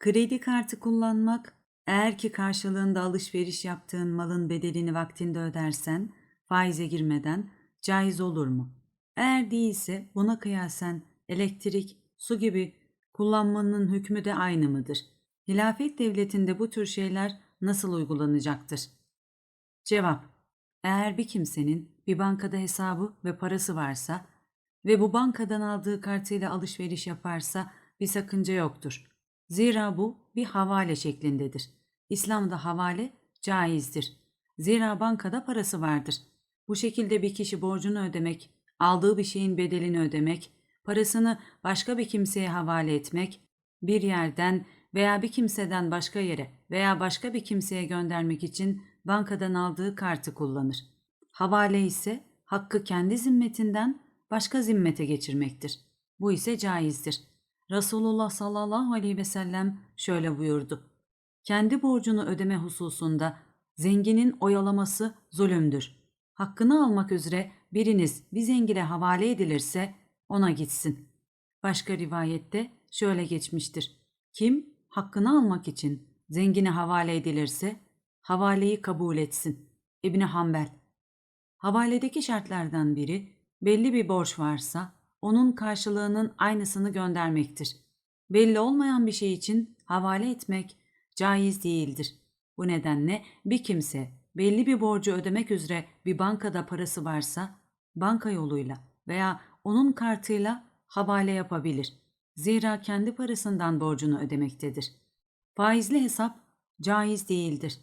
Kredi kartı kullanmak, eğer ki karşılığında alışveriş yaptığın malın bedelini vaktinde ödersen, faize girmeden caiz olur mu? Eğer değilse buna kıyasen elektrik, su gibi kullanmanın hükmü de aynı mıdır? Hilafet devletinde bu tür şeyler nasıl uygulanacaktır? Cevap Eğer bir kimsenin bir bankada hesabı ve parası varsa ve bu bankadan aldığı kartıyla alışveriş yaparsa bir sakınca yoktur. Zira bu bir havale şeklindedir. İslam'da havale caizdir. Zira bankada parası vardır. Bu şekilde bir kişi borcunu ödemek, aldığı bir şeyin bedelini ödemek, parasını başka bir kimseye havale etmek, bir yerden veya bir kimseden başka yere veya başka bir kimseye göndermek için bankadan aldığı kartı kullanır. Havale ise hakkı kendi zimmetinden başka zimmete geçirmektir. Bu ise caizdir. Resulullah sallallahu aleyhi ve sellem şöyle buyurdu. Kendi borcunu ödeme hususunda zenginin oyalaması zulümdür. Hakkını almak üzere biriniz bir zengine havale edilirse ona gitsin. Başka rivayette şöyle geçmiştir. Kim hakkını almak için zengine havale edilirse havaleyi kabul etsin. İbni Hanbel Havaledeki şartlardan biri belli bir borç varsa onun karşılığının aynısını göndermektir. Belli olmayan bir şey için havale etmek caiz değildir. Bu nedenle bir kimse belli bir borcu ödemek üzere bir bankada parası varsa banka yoluyla veya onun kartıyla havale yapabilir. Zira kendi parasından borcunu ödemektedir. Faizli hesap caiz değildir.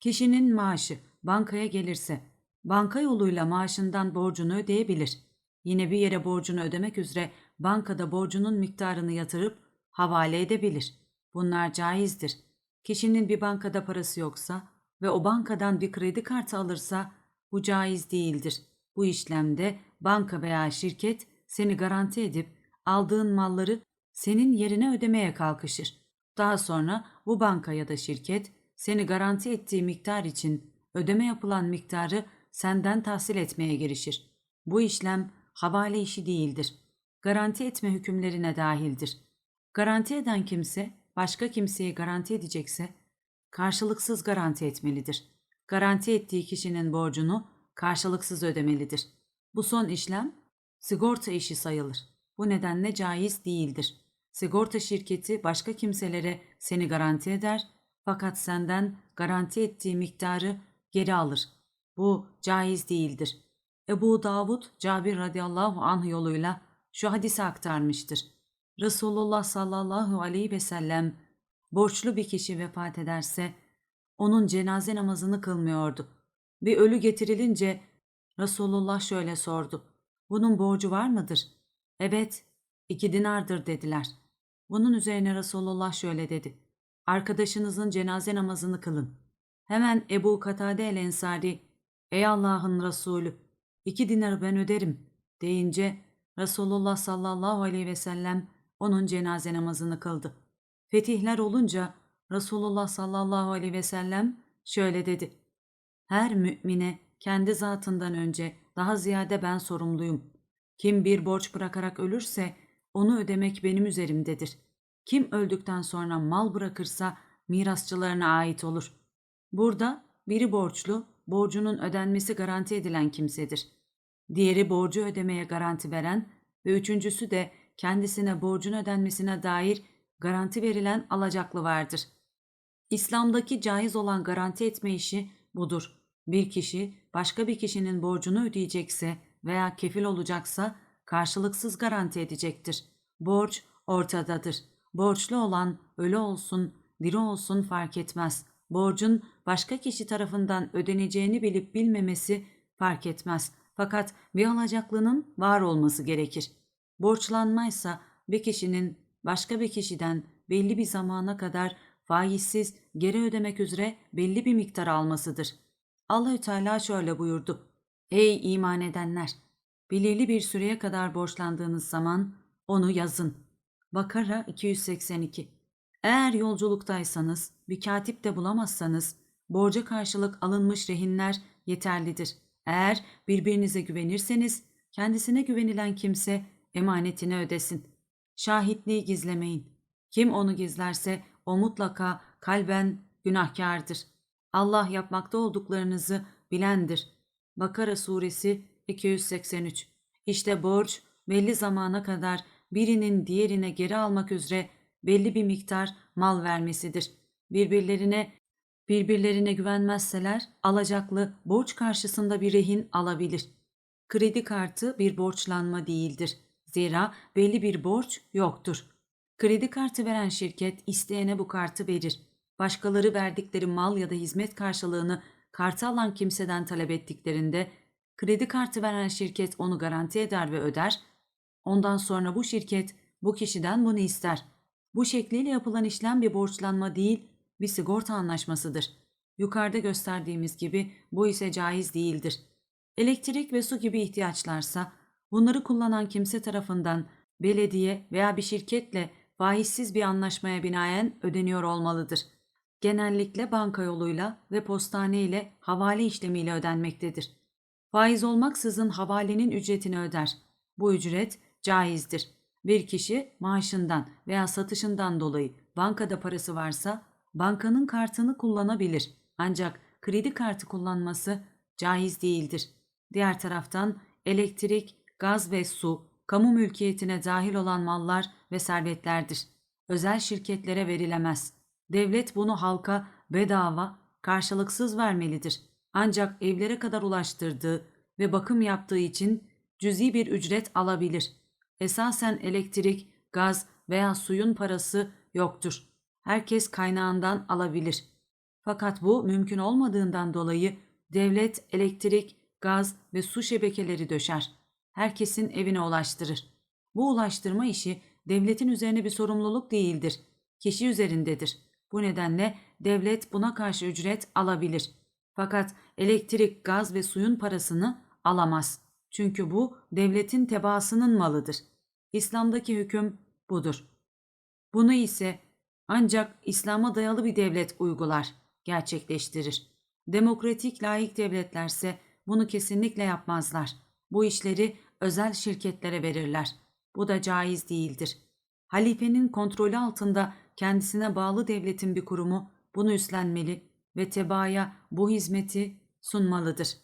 Kişinin maaşı bankaya gelirse banka yoluyla maaşından borcunu ödeyebilir. Yine bir yere borcunu ödemek üzere bankada borcunun miktarını yatırıp havale edebilir. Bunlar caizdir. Kişinin bir bankada parası yoksa ve o bankadan bir kredi kartı alırsa bu caiz değildir. Bu işlemde banka veya şirket seni garanti edip aldığın malları senin yerine ödemeye kalkışır. Daha sonra bu banka ya da şirket seni garanti ettiği miktar için ödeme yapılan miktarı senden tahsil etmeye girişir. Bu işlem havale işi değildir. Garanti etme hükümlerine dahildir. Garanti eden kimse başka kimseyi garanti edecekse karşılıksız garanti etmelidir. Garanti ettiği kişinin borcunu karşılıksız ödemelidir. Bu son işlem sigorta işi sayılır. Bu nedenle caiz değildir. Sigorta şirketi başka kimselere seni garanti eder fakat senden garanti ettiği miktarı geri alır. Bu caiz değildir. Ebu Davud Cabir radıyallahu anh yoluyla şu hadisi aktarmıştır. Resulullah sallallahu aleyhi ve sellem borçlu bir kişi vefat ederse onun cenaze namazını kılmıyordu. Bir ölü getirilince Resulullah şöyle sordu. Bunun borcu var mıdır? Evet, iki dinardır dediler. Bunun üzerine Resulullah şöyle dedi. Arkadaşınızın cenaze namazını kılın. Hemen Ebu Katade el Ensari, Ey Allah'ın Resulü, iki dinarı ben öderim deyince Resulullah sallallahu aleyhi ve sellem onun cenaze namazını kıldı. Fetihler olunca Resulullah sallallahu aleyhi ve sellem şöyle dedi. Her mümine kendi zatından önce daha ziyade ben sorumluyum. Kim bir borç bırakarak ölürse onu ödemek benim üzerimdedir. Kim öldükten sonra mal bırakırsa mirasçılarına ait olur. Burada biri borçlu, borcunun ödenmesi garanti edilen kimsedir. Diğeri borcu ödemeye garanti veren ve üçüncüsü de kendisine borcun ödenmesine dair garanti verilen alacaklı vardır. İslam'daki caiz olan garanti etme işi budur. Bir kişi başka bir kişinin borcunu ödeyecekse veya kefil olacaksa karşılıksız garanti edecektir. Borç ortadadır. Borçlu olan ölü olsun, diri olsun fark etmez. Borcun başka kişi tarafından ödeneceğini bilip bilmemesi fark etmez. Fakat bir alacaklının var olması gerekir. Borçlanmaysa bir kişinin başka bir kişiden belli bir zamana kadar faizsiz geri ödemek üzere belli bir miktar almasıdır. Allahü Teala şöyle buyurdu. Ey iman edenler! Belirli bir süreye kadar borçlandığınız zaman onu yazın. Bakara 282 Eğer yolculuktaysanız, bir katip de bulamazsanız, borca karşılık alınmış rehinler yeterlidir. Eğer birbirinize güvenirseniz, kendisine güvenilen kimse emanetini ödesin. Şahitliği gizlemeyin. Kim onu gizlerse o mutlaka kalben günahkardır. Allah yapmakta olduklarınızı bilendir. Bakara suresi 283 İşte borç belli zamana kadar birinin diğerine geri almak üzere belli bir miktar mal vermesidir. Birbirlerine birbirlerine güvenmezseler alacaklı borç karşısında bir rehin alabilir. Kredi kartı bir borçlanma değildir. Zira belli bir borç yoktur. Kredi kartı veren şirket isteyene bu kartı verir. Başkaları verdikleri mal ya da hizmet karşılığını kartı alan kimseden talep ettiklerinde kredi kartı veren şirket onu garanti eder ve öder. Ondan sonra bu şirket bu kişiden bunu ister. Bu şekliyle yapılan işlem bir borçlanma değil, bir sigorta anlaşmasıdır. Yukarıda gösterdiğimiz gibi bu ise caiz değildir. Elektrik ve su gibi ihtiyaçlarsa bunları kullanan kimse tarafından belediye veya bir şirketle faizsiz bir anlaşmaya binaen ödeniyor olmalıdır. Genellikle banka yoluyla ve postane ile havale işlemiyle ödenmektedir. Faiz olmaksızın havalenin ücretini öder. Bu ücret caizdir. Bir kişi maaşından veya satışından dolayı bankada parası varsa bankanın kartını kullanabilir. Ancak kredi kartı kullanması caiz değildir. Diğer taraftan elektrik, gaz ve su, kamu mülkiyetine dahil olan mallar ve servetlerdir. Özel şirketlere verilemez. Devlet bunu halka bedava, karşılıksız vermelidir. Ancak evlere kadar ulaştırdığı ve bakım yaptığı için cüzi bir ücret alabilir. Esasen elektrik, gaz veya suyun parası yoktur. Herkes kaynağından alabilir. Fakat bu mümkün olmadığından dolayı devlet elektrik, gaz ve su şebekeleri döşer. Herkesin evine ulaştırır. Bu ulaştırma işi devletin üzerine bir sorumluluk değildir. Kişi üzerindedir. Bu nedenle devlet buna karşı ücret alabilir. Fakat elektrik, gaz ve suyun parasını alamaz. Çünkü bu devletin tebaasının malıdır. İslam'daki hüküm budur. Bunu ise ancak İslam'a dayalı bir devlet uygular, gerçekleştirir. Demokratik laik devletlerse bunu kesinlikle yapmazlar. Bu işleri özel şirketlere verirler. Bu da caiz değildir. Halifenin kontrolü altında kendisine bağlı devletin bir kurumu bunu üstlenmeli ve tebaaya bu hizmeti sunmalıdır.